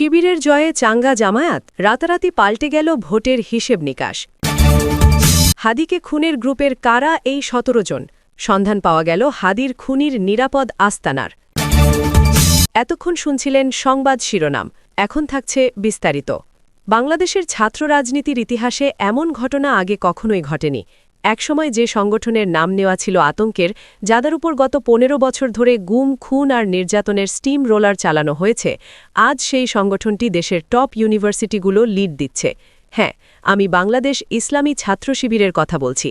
শিবিরের জয়ে চাঙ্গা জামায়াত রাতারাতি পাল্টে গেল ভোটের হিসেব নিকাশ। হাদিকে খুনের গ্রুপের কারা এই সতেরো জন? সন্ধান পাওয়া গেল হাদির খুনির নিরাপদ আস্তানার। এতক্ষণ শুনছিলেন সংবাদ শিরোনাম। এখন থাকছে বিস্তারিত। বাংলাদেশের ছাত্র রাজনীতির ইতিহাসে এমন ঘটনা আগে কখনোই ঘটেনি। একসময় যে সংগঠনের নাম নেওয়া ছিল আতঙ্কের, যাদের উপর গত পনেরো বছর ধরে গুম, খুন আর নির্যাতনের স্টিম রোলার চালানো হয়েছে, আজ সেই সংগঠনটি দেশের টপ ইউনিভার্সিটিগুলো লিড দিচ্ছে। হ্যাঁ আমি বাংলাদেশ ইসলামী ছাত্র শিবিরের কথা বলছি।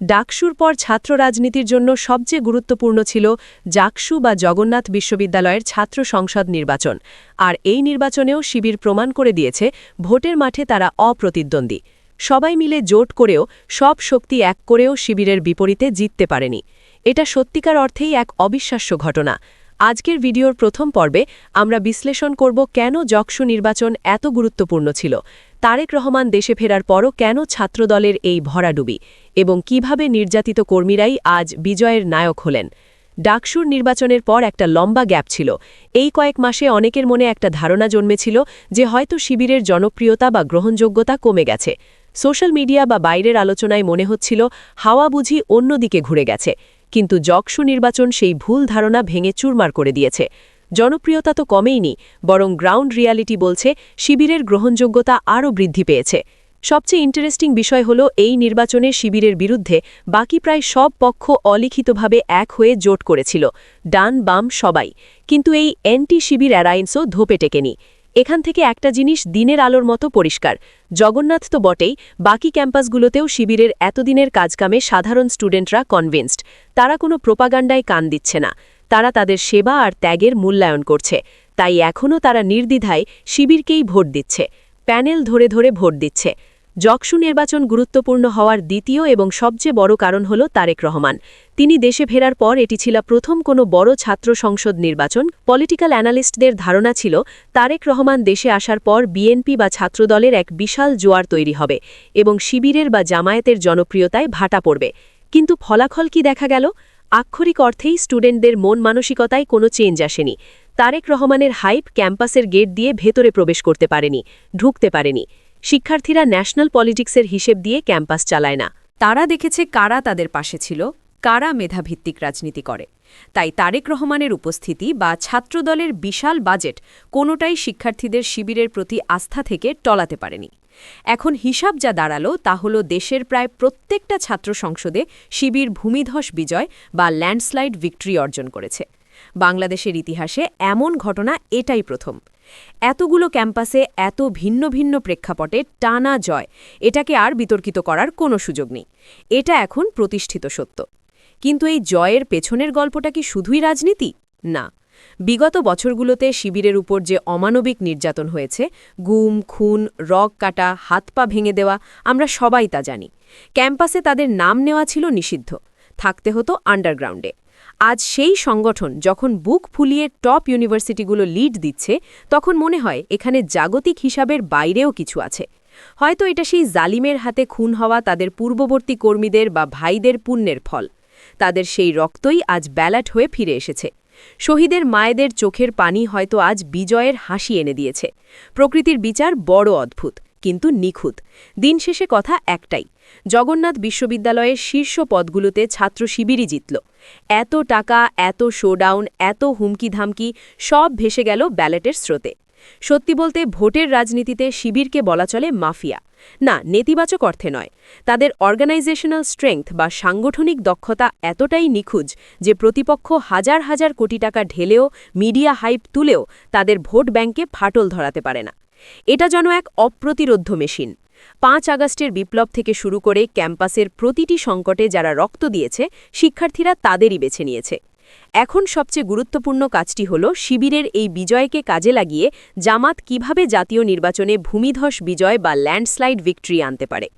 ডাকসুর পর ছাত্র রাজনীতির জন্য সবচেয়ে গুরুত্বপূর্ণ ছিল জাকসু বা জগন্নাথ বিশ্ববিদ্যালয়ের ছাত্র সংসদ নির্বাচন, আর এই নির্বাচনেও শিবির প্রমাণ করে দিয়েছে, ভোটের মাঠে তারা অপ্রতিদ্বন্দ্বী। সবাই মিলে জোট করেও সব শক্তি এক করেও শিবিরের বিপরীতে জিততে পারেনি। এটা সত্যিকার অর্থেই এক অবিশ্বাস্য ঘটনা। আজকের ভিডিওর প্রথম পর্বে আমরা বিশ্লেষণ করব কেন জকসু নির্বাচন এত গুরুত্বপূর্ণ ছিল। তারেক রহমান দেশে ফেরার পরও কেন ছাত্রদলের এই ভরাডুবি এবং কীভাবে নির্যাতিত কর্মীরাই আজ বিজয়ের নায়ক হলেন। ডাকসুর নির্বাচনের পর একটা লম্বা গ্যাপ ছিল। এই কয়েক মাসে অনেকের মনে একটা ধারণা জন্মেছিল যে হয়তো শিবিরের জনপ্রিয়তা বা গ্রহণযোগ্যতা কমে গেছে। সোশ্যাল মিডিয়া বা বাইরের আলোচনায় মনে হচ্ছিল হাওয়া বুঝি অন্যদিকে ঘুরে গেছে। কিন্তু জকসু নির্বাচন সেই ভুল ধারণা ভেঙে চুরমার করে দিয়েছে। জনপ্রিয়তা তো কমেইনি, বরং গ্রাউন্ড রিয়ালিটি বলছে শিবিরের গ্রহণযোগ্যতা আরও বৃদ্ধি পেয়েছে। সবচেয়ে ইন্টারেস্টিং বিষয় হল এই নির্বাচনে শিবিরের বিরুদ্ধে বাকি প্রায় সব পক্ষ অলিখিতভাবে এক হয়ে জোট করেছিল, ডান বাম সবাই। কিন্তু এই এন্টি শিবির অ্যারাইন্সও ধোপে টেকেনি। এখান থেকে একটা জিনিস দিনের আলোর মতো পরিষ্কার। জগন্নাথ তো বটেই, বাকি ক্যাম্পাসগুলোতেও শিবিরের এতদিনের কাজকামে সাধারণ স্টুডেন্টরা কনভিন্সড তারা কোনো প্রোপাগান্ডায় কান দিচ্ছে না। তারা তাদের সেবা আর ত্যাগের মূল্যায়ন করছে। তাই এখনও তারা নির্দ্বিধায় শিবিরকেই ভোট দিচ্ছে। প্যানেল ধরে ধরে ভোট দিচ্ছে। জকসু নির্বাচন গুরুত্বপূর্ণ হওয়ার দ্বিতীয় এবং সবচেয়ে বড় কারণ হল তারেক রহমান। তিনি দেশে ফেরার পর এটি ছিল প্রথম কোনো বড় ছাত্র সংসদ নির্বাচন। পলিটিক্যাল অ্যানালিস্টদের ধারণা ছিল, তারেক রহমান দেশে আসার পর বিএনপি বা ছাত্রদলের এক বিশাল জোয়ার তৈরি হবে এবং শিবিরের বা জামায়াতের জনপ্রিয়তায় ভাটা পড়বে। কিন্তু ফলাফল কি দেখা গেল? আক্ষরিক অর্থেই স্টুডেন্টদের মন মানসিকতায় কোনো চেঞ্জ আসেনি। তারেক রহমানের হাইপ ক্যাম্পাসের গেট দিয়ে ভেতরে প্রবেশ করতে পারেনি, ঢুকতে পারেনি। শিক্ষার্থীরা ন্যাশনাল পলিটিক্সের হিসেব দিয়ে ক্যাম্পাস চালায় না। তারা দেখেছে কারা তাদের পাশে ছিল, কারা মেধাভিত্তিক রাজনীতি করে। তাই তারেক রহমানের উপস্থিতি বা ছাত্রদলের বিশাল বাজেট কোনোটাই শিক্ষার্থীদের শিবিরের প্রতি আস্থা থেকে টলাতে পারেনি। এখন হিসাব যা দাঁড়াল তা হল দেশের প্রায় প্রত্যেকটা ছাত্র সংসদে শিবির ভূমিধস বিজয় বা ল্যান্ডস্লাইড ভিক্টরি অর্জন করেছে। বাংলাদেশের ইতিহাসে এমন ঘটনা এটাই প্রথম। এতগুলো ক্যাম্পাসে এত ভিন্ন ভিন্ন প্রেক্ষাপটে টানা জয়, এটাকে আর বিতর্কিত করার কোনো সুযোগ নেই। এটা এখন প্রতিষ্ঠিত সত্য। কিন্তু এই জয়ের পেছনের গল্পটা কি শুধুই রাজনীতি? না। বিগত বছরগুলোতে শিবিরের উপর যে অমানবিক নির্যাতন হয়েছে, গুম, খুন রগ কাটা, হাত পা ভেঙে দেওয়া, আমরা সবাই তা জানি। ক্যাম্পাসে তাদের নাম নেওয়া ছিল নিষিদ্ধ। থাকতে হতো আন্ডারগ্রাউন্ডে। আজ সেই সংগঠন যখন বুক ফুলিয়ে টপ ইউনিভার্সিটিগুলো লিড দিচ্ছে, তখন মনে হয় এখানে জাগতিক হিসাবের বাইরেও কিছু আছে। হয়তো এটা সেই জালিমের হাতে খুন হওয়া তাদের পূর্ববর্তী কর্মীদের বা ভাইদের পুণ্যের ফল। তাদের সেই রক্তই আজ ব্যালাট হয়ে ফিরে এসেছে। শহীদের মায়েদের চোখের পানি হয়তো আজ বিজয়ের হাসি এনে দিয়েছে। প্রকৃতির বিচার বড় অদ্ভুত, কিন্তু নিখুঁত। দিন শেষে কথা একটাই জগন্নাথ বিশ্ববিদ্যালয়ের শীর্ষ পদগুলোতে ছাত্র শিবিরই জিতল। এত টাকা, এত শোডাউন এত হুমকি ধামকি সব ভেসে গেল ব্যালেটের স্রোতে। সত্যি বলতে, ভোটের রাজনীতিতে শিবিরকে বলা চলে মাফিয়া। না, নেতিবাচক অর্থে নয়। তাদের অর্গানাইজেশনাল স্ট্রেংথ বা সাংগঠনিক দক্ষতা এতটাই নিখুঁজ যে প্রতিপক্ষ হাজার হাজার কোটি টাকা ঢেলেও মিডিয়া হাইপ তুলেও তাদের ভোট ব্যাংকে ফাটল ধরাতে পারে না। এটা যেন এক অপ্রতিরোধ্য মেশিন পাঁচ আগস্টের বিপ্লব থেকে শুরু করে ক্যাম্পাসের প্রতিটি সংকটে যারা রক্ত দিয়েছে, শিক্ষার্থীরা তাদেরই বেছে নিয়েছে। এখন সবচেয়ে গুরুত্বপূর্ণ কাজটি হল শিবিরের এই বিজয়কে কাজে লাগিয়ে জামাত কীভাবে জাতীয় নির্বাচনে ভূমিধস বিজয় বা ল্যান্ডস্লাইড ভিক্টরি আনতে পারে।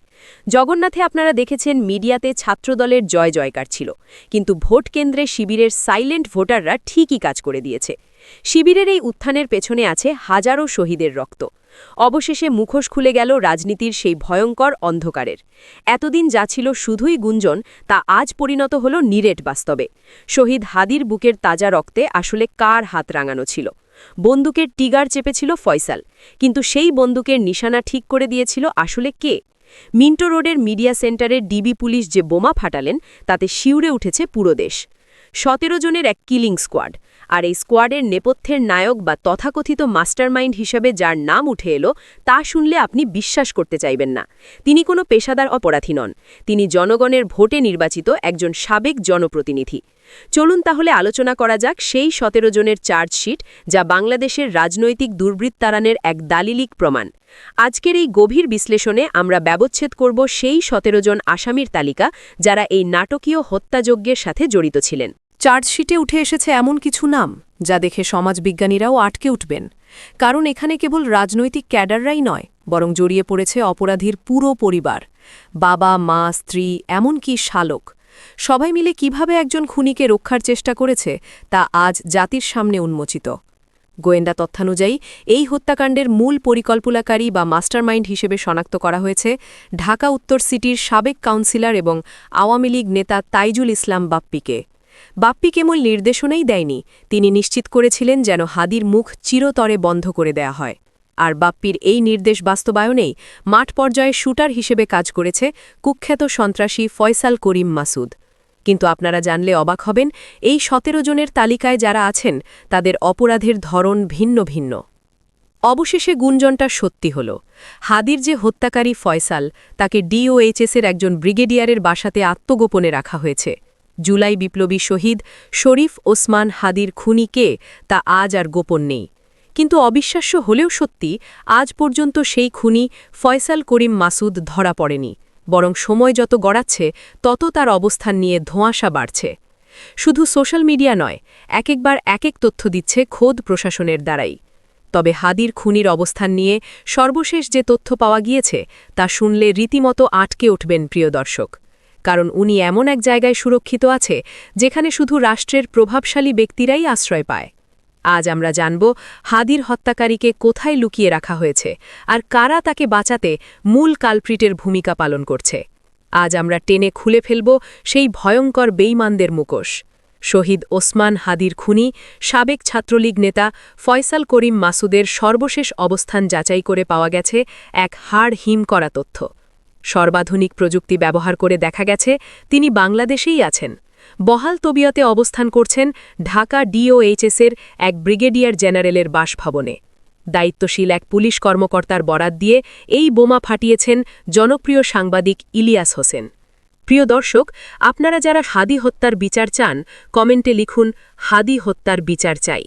জগন্নাথে আপনারা দেখেছেন, মিডিয়াতে ছাত্রদলের জয় জয়কার ছিল। কিন্তু ভোট কেন্দ্রে শিবিরের সাইলেন্ট ভোটাররা ঠিকই কাজ করে দিয়েছে। শিবিরের এই উত্থানের পেছনে আছে হাজারো শহীদের রক্ত। অবশেষে মুখোশ খুলে গেল রাজনীতির সেই ভয়ঙ্কর অন্ধকারের। এতদিন যা ছিল শুধুই গুঞ্জন, তা আজ পরিণত হল নিরেট বাস্তবে। শহীদ হাদির বুকের তাজা রক্তে আসলে কার হাত রাঙানো ছিল? বন্দুকের টিগার চেপেছিল ফয়সাল, কিন্তু সেই বন্দুকের নিশানা ঠিক করে দিয়েছিল আসলে কে? মিন্টো রোডের মিডিয়া সেন্টারের ডিবি পুলিশ যে বোমা ফাটালেন, তাতে শিউরে উঠেছে পুরো দেশ। সতেরো জনের এক কিলিং স্কোয়াড। আর এই স্কোয়াডের নেপথ্যের নায়ক বা তথাকথিত মাস্টারমাইন্ড হিসেবে যার নাম উঠে এলো, তা শুনলে আপনি বিশ্বাস করতে চাইবেন না। তিনি কোনো পেশাদার অপরাধী নন। তিনি জনগণের ভোটে নির্বাচিত একজন সাবেক জনপ্রতিনিধি। চলুন তাহলে আলোচনা করা যাক সেই সতেরো জনের চার্জশিট যা বাংলাদেশের রাজনৈতিক দুর্বৃত্তারানের এক দালিলিক প্রমাণ। আজকের এই গভীর বিশ্লেষণে আমরা ব্যবচ্ছেদ করব সেই সতেরো জন আসামির তালিকা যারা এই নাটকীয় হত্যাযজ্ঞের সাথে জড়িত ছিলেন। চার্জশিটে উঠে এসেছে এমন কিছু নাম, যা দেখে সমাজবিজ্ঞানীরাও আটকে উঠবেন। কারণ এখানে কেবল রাজনৈতিক ক্যাডাররাই নয়, বরং জড়িয়ে পড়েছে অপরাধীর পুরো পরিবার। বাবা, মা, স্ত্রী, এমনকি শালক। সবাই মিলে কীভাবে একজন খুনিকে রক্ষার চেষ্টা করেছে, তা আজ জাতির সামনে উন্মোচিত। গোয়েন্দা তথ্যানুযায়ী, এই হত্যাকাণ্ডের মূল পরিকল্পনাকারী বা মাস্টারমাইন্ড হিসেবে শনাক্ত করা হয়েছে ঢাকা উত্তর সিটির সাবেক কাউন্সিলর এবং আওয়ামী লীগ নেতা তাইজুল ইসলাম বাপ্পিকে। বাপ্পি কেবল নির্দেশনাই দেয়নি, তিনি নিশ্চিত করেছিলেন যেন হাদির মুখ চিরতরে বন্ধ করে দেয়া হয়। আর বাপ্পির এই নির্দেশ বাস্তবায়নেই মাঠ পর্যায়ে শুটার হিসেবে কাজ করেছে কুখ্যাত সন্ত্রাসী ফয়সাল করিম মাসুদ। কিন্তু আপনারা জানলে অবাক হবেন, এই সতেরো জনের তালিকায় যারা আছেন, তাদের অপরাধের ধরন ভিন্ন ভিন্ন। অবশেষে গুঞ্জনটা সত্যি হল। হাদির যে হত্যাকারী ফয়সাল, তাকে ডিওএইচএসের একজন ব্রিগেডিয়ারের বাসাতে আত্মগোপনে রাখা হয়েছে। জুলাই বিপ্লবী শহীদ শরীফ ওসমান হাদির খুনি কে তা আজ আর গোপন নেই। কিন্তু অবিশ্বাস্য হলেও সত্যি, আজ পর্যন্ত সেই খুনি ফয়সাল করিম মাসুদ ধরা পড়েনি। বরং সময় যত গড়াচ্ছে, তত তার অবস্থান নিয়ে ধোঁয়াশা বাড়ছে। শুধু সোশ্যাল মিডিয়া নয় এক একবার এক এক তথ্য দিচ্ছে খোদ প্রশাসনের দ্বারাই। তবে হাদির খুনির অবস্থান নিয়ে সর্বশেষ যে তথ্য পাওয়া গিয়েছে, তা শুনলে রীতিমতো আটকে উঠবেন প্রিয় দর্শক। কারণ উনি এমন এক জায়গায় সুরক্ষিত আছে, যেখানে শুধু রাষ্ট্রের প্রভাবশালী ব্যক্তিরাই আশ্রয় পায়। আজ আমরা জানব হাদির হত্যাকারীকে কোথায় লুকিয়ে রাখা হয়েছে আর কারা তাকে বাঁচাতে মূল কালপ্রিটের ভূমিকা পালন করছে। আজ আমরা টেনে খুলে ফেলব সেই ভয়ঙ্কর বেইমানদের মুখোশ। শহীদ ওসমান হাদির খুনি, সাবেক ছাত্রলীগ নেতা ফয়সাল করিম মাসুদের সর্বশেষ অবস্থান যাচাই করে পাওয়া গেছে এক হাড় হিম করা তথ্য। সর্বাধুনিক প্রযুক্তি ব্যবহার করে দেখা গেছে, তিনি বাংলাদেশেই আছেন। বহাল তবিয়তে অবস্থান করছেন ঢাকা ডিওএইচএসের এক ব্রিগেডিয়ার জেনারেলের বাসভবনে। দায়িত্বশীল এক পুলিশ কর্মকর্তার বরাত দিয়ে এই বোমা ফাটিয়েছেন জনপ্রিয় সাংবাদিক ইলিয়াস হোসেন। প্রিয় দর্শক, আপনারা যারা হাদি হত্যার বিচার চান, কমেন্টে লিখুন, হাদি হত্যার বিচার চাই।